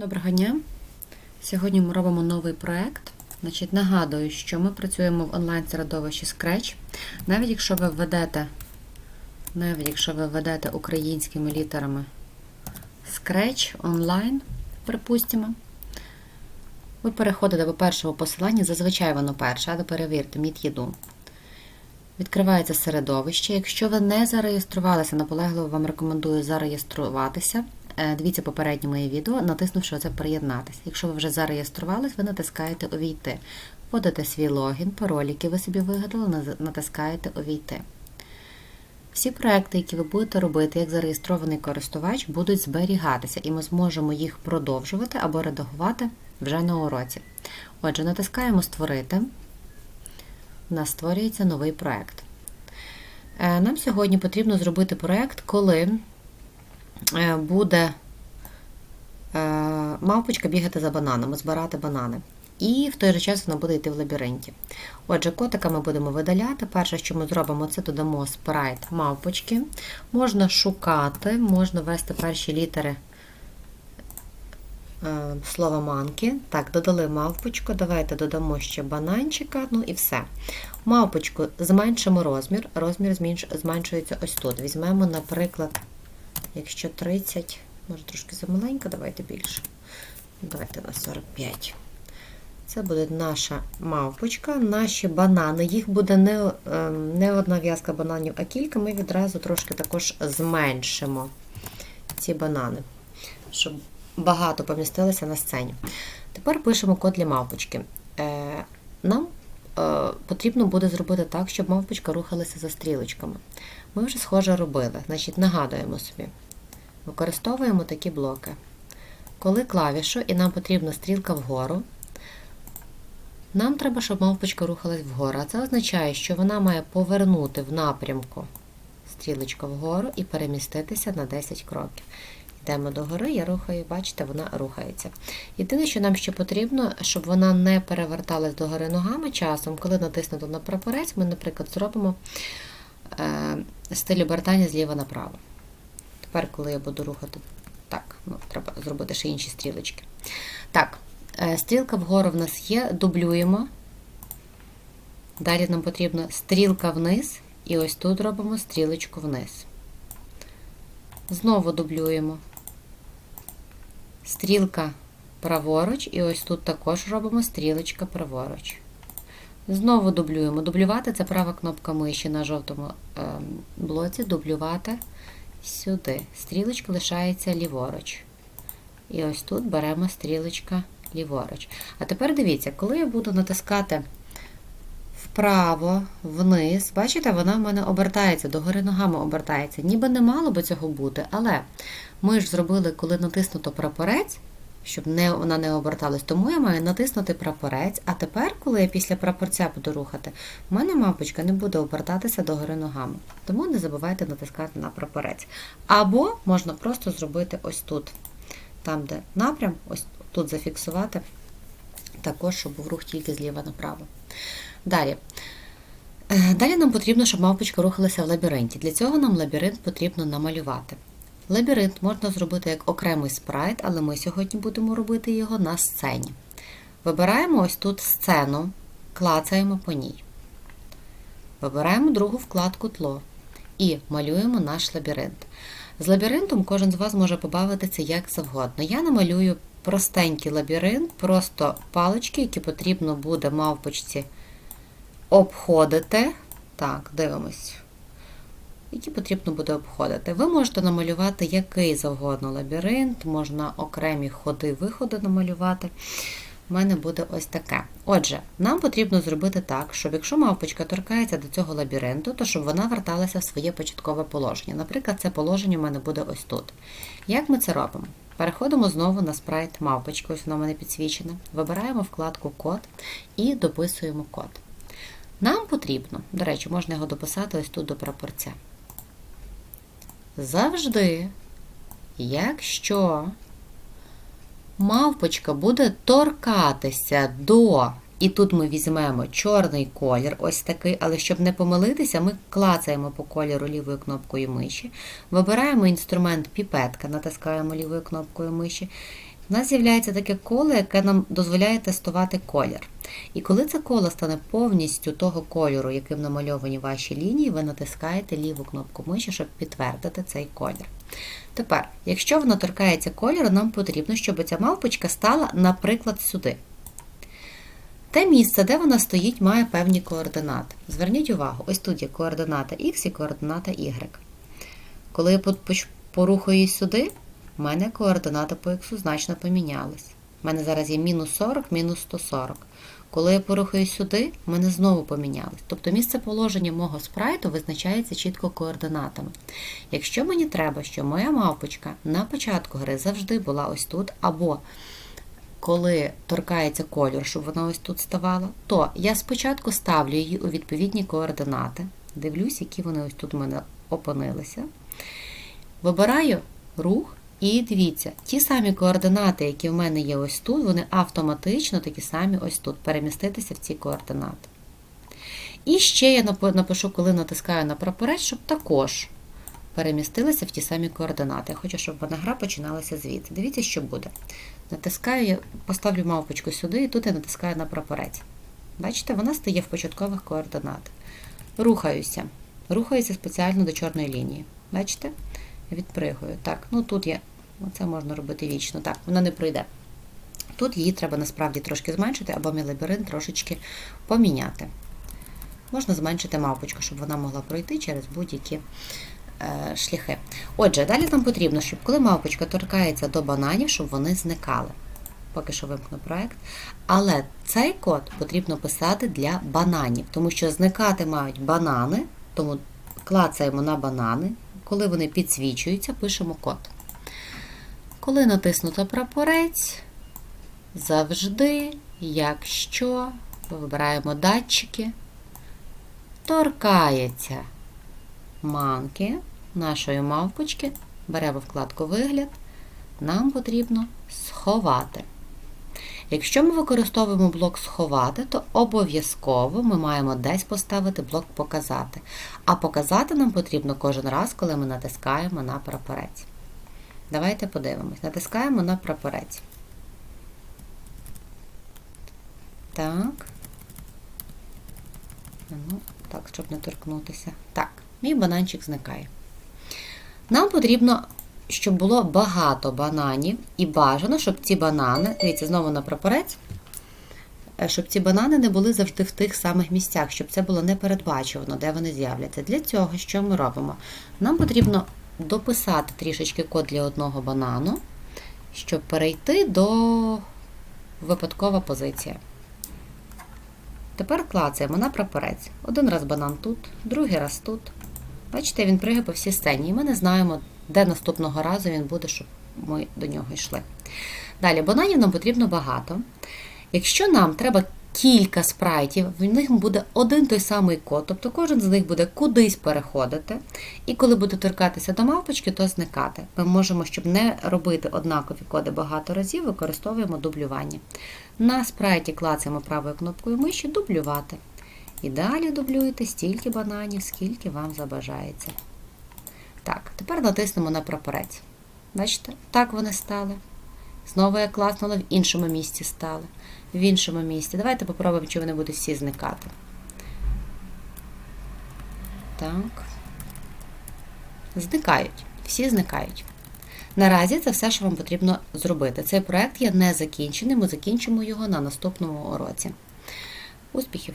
Доброго дня! Сьогодні ми робимо новий проект. Значить, нагадую, що ми працюємо в онлайн-середовищі Scratch. Навіть якщо ви введете, навіть якщо ви введете українськими літерами Scratch онлайн, припустимо, ви переходите до першого посилання, зазвичай воно перше, але перевірте, міт'єду. Відкривається середовище. Якщо ви не зареєструвалися, наполегливо вам рекомендую зареєструватися. Е, Дивіться попереднє моє відео, натиснувши оце приєднатися. Якщо ви вже зареєструвались, ви натискаєте Увійти. Вводите свій логін, пароль, який ви собі вигадали, натискаєте Увійти. Всі проекти, які ви будете робити як зареєстрований користувач, будуть зберігатися, і ми зможемо їх продовжувати або редагувати вже на уроці. Отже, натискаємо Створити. У нас створюється новий проект. Е, Нам сьогодні потрібно зробити проект, коли буде е, мавпочка бігати за бананами, збирати банани. І в той же час вона буде йти в лабіринті. Отже, котика ми будемо видаляти. Перше, що ми зробимо, це додамо спрайт мавпочки. Можна шукати, можна ввести перші літери е, слова манки. Так, додали мавпочку. Давайте додамо ще бананчика, ну і все. Мавпочку зменшимо розмір. Розмір зменшується ось тут. Візьмемо, наприклад, якщо 30, може трошки замаленько, давайте більше. Давайте на 45. Це буде наша мавпочка, наші банани. Їх буде не, е, не одна в'язка бананів, а кілька. Ми відразу трошки також зменшимо ці банани, щоб багато помістилися на сцені. Тепер пишемо код для мавпочки. Е, Нам потрібно буде зробити так, щоб мавпочка рухалася за стрілочками. Ми вже схоже робили. Значить, нагадуємо собі. Використовуємо такі блоки. Коли клавішу і нам потрібна стрілка вгору, нам треба, щоб мавпочка рухалась вгору. А це означає, що вона має повернути в напрямку стрілочка вгору і переміститися на 10 кроків. Йдемо до гори, я рухаю, бачите, вона рухається. Єдине, що нам ще потрібно, щоб вона не переверталась до гори ногами часом, коли натиснуто на прапорець, ми, наприклад, зробимо е, стиль обертання зліва направо. Тепер, коли я буду рухати, так, ну, треба зробити ще інші стрілочки. Так, е, стрілка вгору в нас є, дублюємо. Далі нам потрібна стрілка вниз, і ось тут робимо стрілочку вниз. Знову дублюємо. Стрілка праворуч, і ось тут також робимо стрілочка праворуч. Знову дублюємо. Дублювати це права кнопка миші на жовтому ем, блоці. Дублювати сюди. Стрілочка лишається ліворуч. І ось тут беремо стрілочка ліворуч. А тепер дивіться, коли я буду натискати вправо, вниз, бачите, вона в мене обертається, догори ногами обертається. Ніби не мало би цього бути, але ми ж зробили, коли натиснуто прапорець, щоб не, вона не оберталась, тому я маю натиснути прапорець, а тепер, коли я після прапорця буду рухати, в мене мапочка не буде обертатися догори ногами. Тому не забувайте натискати на прапорець. Або можна просто зробити ось тут, там, де напрям, ось тут зафіксувати, також, щоб був рух тільки зліва направо. Далі. Е, Далі нам потрібно, щоб мавпочка рухалася в лабіринті. Для цього нам лабіринт потрібно намалювати. Лабіринт можна зробити як окремий спрайт, але ми сьогодні будемо робити його на сцені. Вибираємо ось тут сцену, клацаємо по ній. Вибираємо другу вкладку тло і малюємо наш лабіринт. З лабіринтом кожен з вас може побавитися як завгодно. Я намалюю простенький лабіринт, просто палички, які потрібно буде мавпочці обходити. Так, дивимось. Які потрібно буде обходити. Ви можете намалювати який завгодно лабіринт, можна окремі ходи-виходи намалювати. У мене буде ось таке. Отже, нам потрібно зробити так, щоб якщо мавпочка торкається до цього лабіринту, то щоб вона верталася в своє початкове положення. Наприклад, це положення у мене буде ось тут. Як ми це робимо? Переходимо знову на спрайт мавпочки, ось вона в мене підсвічена. Вибираємо вкладку Код і дописуємо код. Нам потрібно, до речі, можна його дописати ось тут до прапорця. Завжди, якщо мавпочка буде торкатися до, і тут ми візьмемо чорний колір, ось такий, але щоб не помилитися, ми клацаємо по кольору лівою кнопкою миші, вибираємо інструмент піпетка, натискаємо лівою кнопкою миші У нас з'являється таке коло, яке нам дозволяє тестувати колір. І коли це коло стане повністю того кольору, яким намальовані ваші лінії, ви натискаєте ліву кнопку миші, щоб підтвердити цей колір. Тепер, якщо воно торкається кольору, нам потрібно, щоб ця мавпочка стала, наприклад, сюди. Те місце, де вона стоїть, має певні координати. Зверніть увагу, ось тут є координата Х і координата Y. Коли я порухаю її сюди, в мене координата по Х значно помінялась. У мене зараз є мінус 40, мінус 140. Коли я порухаю сюди, в мене знову помінялось. Тобто місце положення мого спрайту визначається чітко координатами. Якщо мені треба, щоб моя мавпочка на початку гри завжди була ось тут, або коли торкається кольор, щоб вона ось тут ставала, то я спочатку ставлю її у відповідні координати. Дивлюсь, які вони ось тут у мене опинилися. Вибираю рух і дивіться, ті самі координати, які в мене є ось тут, вони автоматично такі самі ось тут, переміститися в ці координати. І ще я напишу, коли натискаю на прапорець, щоб також перемістилися в ті самі координати. Я хочу, щоб вона гра починалася звідси. Дивіться, що буде. Натискаю, я поставлю мавпочку сюди, і тут я натискаю на прапорець. Бачите, вона стає в початкових координатах. Рухаюся. Рухаюся спеціально до чорної лінії. Бачите? Відпригую. Так, ну тут є. Оце можна робити вічно. Так, вона не пройде. Тут її треба насправді трошки зменшити, або мій лабіринт трошечки поміняти. Можна зменшити мавпочку, щоб вона могла пройти через будь-які е, шляхи. Отже, далі нам потрібно, щоб коли мавпочка торкається до бананів, щоб вони зникали. Поки що вимкну проект. Але цей код потрібно писати для бананів, тому що зникати мають банани, тому клацаємо на банани. Коли вони підсвічуються, пишемо код. Коли натиснуто прапорець, завжди, якщо вибираємо датчики, торкається манки нашої мавпочки, беремо вкладку Вигляд, нам потрібно сховати. Якщо ми використовуємо блок сховати, то обов'язково ми маємо десь поставити блок показати. А показати нам потрібно кожен раз, коли ми натискаємо на прапорець. Давайте подивимось. Натискаємо на прапорець. Так. Ну, так, щоб не торкнутися. Так, мій бананчик зникає. Нам потрібно, щоб було багато бананів, і бажано, щоб ці банани, дивіться, знову на прапорець, е, щоб ці банани не були завжди в тих самих місцях, щоб це було непередбачувано, де вони з'являться. Для цього, що ми робимо? Нам потрібно дописати трішечки код для одного банану, щоб перейти до випадкова позиція. Тепер клацаємо на прапорець. Один раз банан тут, другий раз тут. Бачите, він пригає по всій сцені, і ми не знаємо, де наступного разу він буде, щоб ми до нього йшли. Далі, бананів нам потрібно багато. Якщо нам треба кілька спрайтів, в них буде один той самий код, тобто кожен з них буде кудись переходити. І коли буде торкатися до мавпочки, то зникати. Ми можемо, щоб не робити однакові коди багато разів, використовуємо дублювання. На спрайті клацаємо правою кнопкою миші дублювати. І далі дублюєте стільки бананів, скільки вам забажається. Так, тепер натиснемо на прапорець. Бачите, так вони стали. Знову я класнула, в іншому місці стали. В іншому місці. Давайте попробуємо, чи вони будуть всі зникати. Так. Зникають. Всі зникають. Наразі це все, що вам потрібно зробити. Цей проект є не закінчений, ми закінчимо його на наступному уроці. Успіхів!